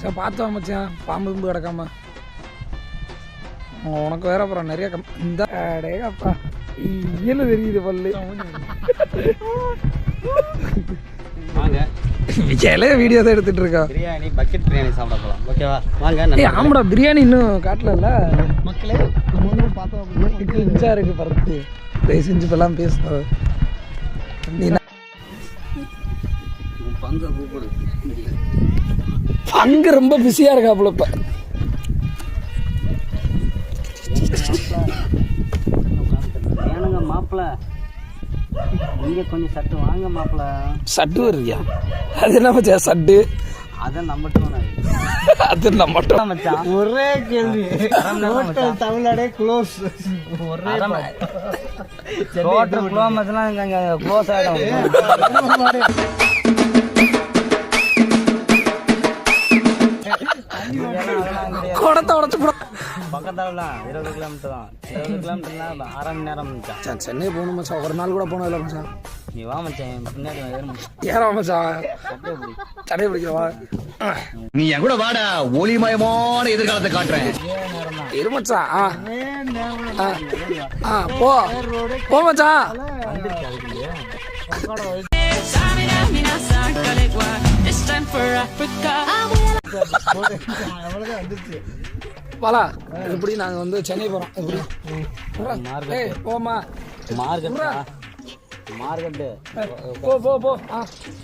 Sir பார்த்து வா மச்சான். பாம்பு கும்பு கிடக்காம. உனக்கு வேற அப்புறம் நிறைய கம் இந்த அடேங்கப்பா ஈயல தெரியுது பல்லு. வாங்க. சில வீடியோ தான் எடுத்துட்டு இருக்கா? பிரியாணி பக்கெட் பிரியாணி சாப்பிட போகலாம் ஓகேவா வாங்க ஏய் நண்பர்களே. ஆமாடா பிரியாணி இன்னும் காட்டலல்ல? மக்களே பார்த்தோம் இருக்கு பறந்து தயவு செஞ்சு இப்பெல்லாம் நீ அங்க ரொம்ப பிஸியா இருக்காப்புல இப்ப. ஏனுங்க மாப்பிள. இங்க கொஞ்சம் சட்டு வாங்க மாப்பிள. சட்டு வருவியா அது என்ன மச்சான் சட்டு? அதை நம்பட்டும் அது நம்ம மட்டும் மச்சான். ஒரே கேள்வி. ஹோட்டல் தமிழ்நாடே க்ளோஸ் ஒரே இங்க அங்க க்ளோஸ் ஆகிடும் குடத்தை உடச்சு கூட பக்கத்தால இருபது கிலோமீட்டர் தான். இருபது கிலோமீட்டர்னா அரை மணி நேரம் மச்சான் சென்னை போகணும் மச்சான். ஒரு நாள் கூட போனோம் இல்லை மச்சான். நீ வா மச்சான் பின்னாடி ஏறு மச்சான். சடையை பிடிக்கிறவா நீ என் கூட வாடா ஒளிமயமான எதிர்காலத்தை காட்டுறேன். இரு மச்சான். ஆ. ஆ. போ. போ மச்சான். பாலா எப்படி நாங்க வந்து சென்னை போறோம்? எப்படி? போமா மார்க்கெட்டா. மார்க்கெட்டு. போ போ போ. ஆ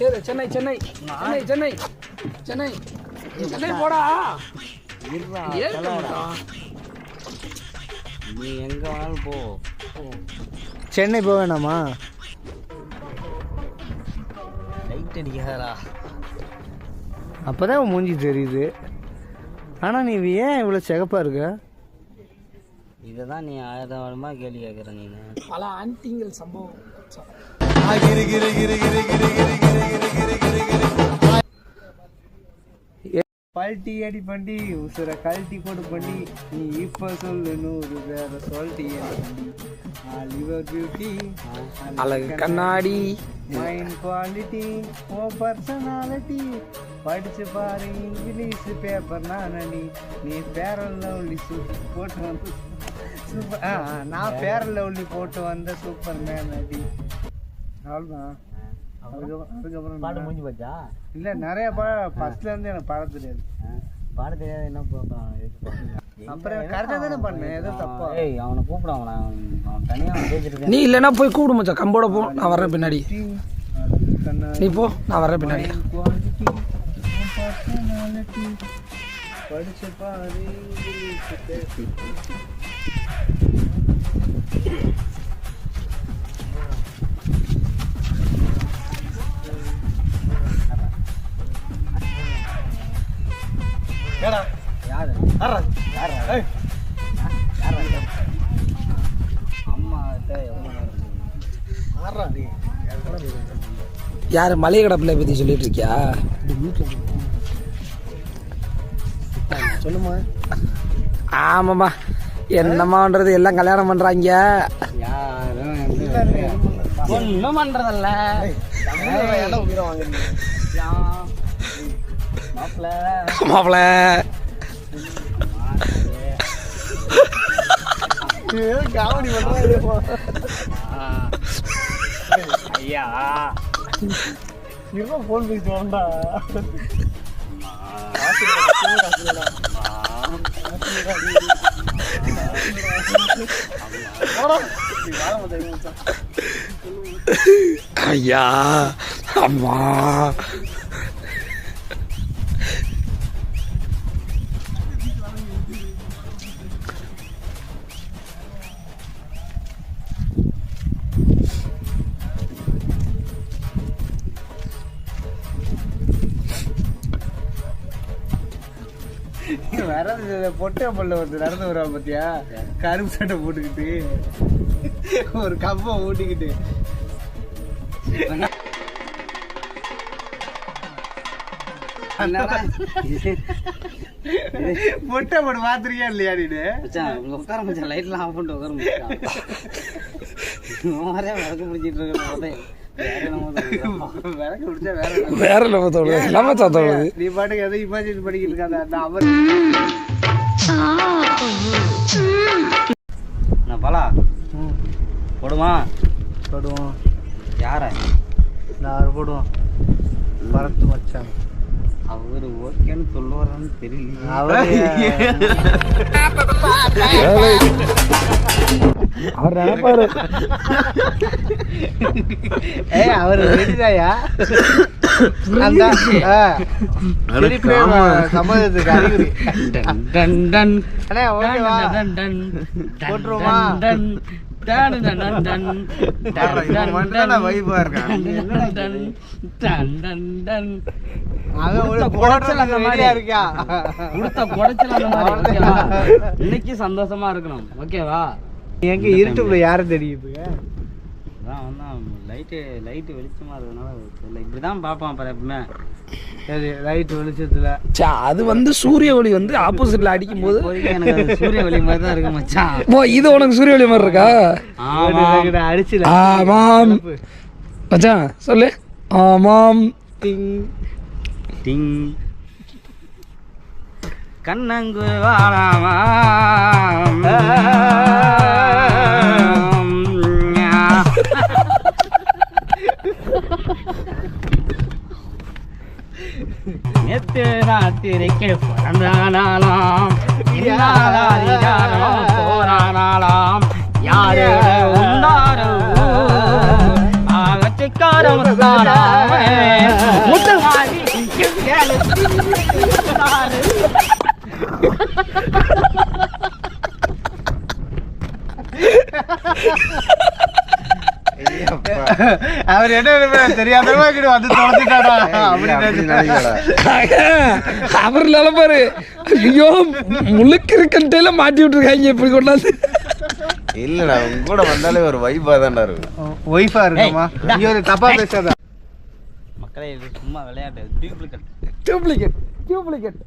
ஏறு சென்னை சென்னை. சென்னை சென்னை. சென்னை. சென்னை போடா. நீ எங்க வேணாலும் போ. சென்னை போக வேணாமா? லைட் அடிக்காதடா அப்பதான் உன் மூஞ்சி தெரியுது. ஆனா நீ ஏன் இவ்வளவு சிகப்பா இருக்க? இதை தான் நீ ஆயிரம் வருமா கேள்வி கேட்குற நீ பல ஆன்டிங்கள் சம்பவம். பல்ட்டி அடி பண்ணி உசுர கழட்டி போட்டு பண்ணி நீ இப்ப சொல்லு நூறு வேற சொல்லிட்டி அழகு கண்ணாடி. மைண்ட் குவாலிட்டி ஓ பர்சனாலிட்டி படிச்சு பாரு இங்கிலீஷ் பேப்பர் நானடி. நீ பேரல் லவ்லி போட்டு வந்து சூப்பர் நான் பேரல் லவ்லி போட்டு வந்த சூப்பர் மேன் அடி அவ்வளோதான் அதுக்கப்புறம் அதுக்கப்புறம் பாட்டு முடிஞ்சு போச்சா இல்ல நிறைய படம் ஃபர்ஸ்ட்ல இருந்து எனக்கு பாட தெரியாது. பாட தெரியாது என்ன அப்புறம் எதுக்கு பாடுற? அப்புறம் கரெக்டா தானே பண்ணேன். எதுவும் தப்பா? ஏய் அவனை கூப்பிட அவனை அவன் தனியாக அவன் பேசிட்டு நீ இல்லைன்னா போய் கூப்பிடு மச்சான். கம்போட போ. நான் வர்றேன் பின்னாடி. நீ போ. நான் வர்றேன் பின்னாடி. படிச்சு பாரு யாரு? யாரு மளிகை கடை பிள்ளை பற்றி சொல்லிட்டு இருக்கியா? சொல்லுமா. ஆமாம்மா. என்னம்மான்றது எல்லாம் கல்யாணம் பண்ணுறாங்க யாரும் ஒன்றும் பண்ணுறதில்ல மாப்பிள்ள மாப்பிள. காமெடி ஐயா இருப்பா போன் பேசிட்டு வரண்டா ஐயா அம்மா. வர பொட்டை பல்ல ஒருத்தர் நடந்து வரா பாத்தியா? கரும்பு சட்டை போட்டுக்கிட்டு ஒரு கப்பை ஊட்டிக்கிட்டு. பொட்டை போட்டு பாத்திருக்கியா இல்லையா நீனு? உட்கார மச்சான் லைட்லாம் ஆஃப் பண்ணிட்டு உட்கார மச்சான். மாதிரியே வழக்கு முடிச்சிட்டு பிடிச்சா வேற லெவல் தோணுது தான் தோணுது. நீ பாட்டுக்கு எதை இமேஜின் பண்ணிக்கிட்டு இருக்காத. அந்த அவர் நான் பலா? போடுமா? போடுவோம். யார? நான் போடுவோம். பரத்து மச்சான். அவரு ஓகேன்னு சொல்லுவாரான்னு தெரியல அவர் நினைப்பாரு. அவர் ரெடிதாயா அந்த ஆ, திருப்பி சம்மதத்துக்கு அறிகுறி. டன் டன் டன். அண்ணே ஓகேவா? ஓகேவா? இன்னைக்கு சந்தோஷமா இருக்கணும். ஓகேவா? எங்க இருட்டுக்குள்ள யாரும் தெரியுது? அதான் வந்தான் லைட்டு லைட்டு வெளிச்சமா இருக்கனால தெரியல. இப்படிதான் பார்ப்பான் பாரு எப்பவுமே. சரி லைட் வெளிச்சத்துல. சே அது வந்து சூரிய ஒளி வந்து ஆப்போசிட்ல அடிக்கும் போது எனக்கு சூரிய ஒளி மாதிரி தான் இருக்கு மச்சான். ஓ இது உனக்கு சூரிய ஒளி மாதிரி இருக்கா? அடிச்சு ஆமாம். மச்சான் சொல்லு. ஆமாம். டிங். டிங். கண்ணங்கு வாழாமா? நேத்து ராத்திரிக்கு பிறந்த நாளாம் இன்னாதாரிகாரம் போறானாலாம் யாரு உண்டாரு? ஆகச்சிக்காரம் முத்துவாரி அவர் என்ன கிட்ட வந்து தொலைச்சிட்டாடா அப்படின்னு அவர் நிலப்பாரு ஐயோ முழுக்க இருக்கன்ட்டேல மாட்டி விட்டுருக்காங்க இப்படி கொண்டாந்து. இல்லடா உங்க கூட வந்தாலே ஒரு வைபா தான்டா இருக்கும் ஒய்ஃபா இருக்குமா ஒரு தப்பா பேசாத. மக்களே சும்மா விளையாட்டு. Duplicate duplicate duplicate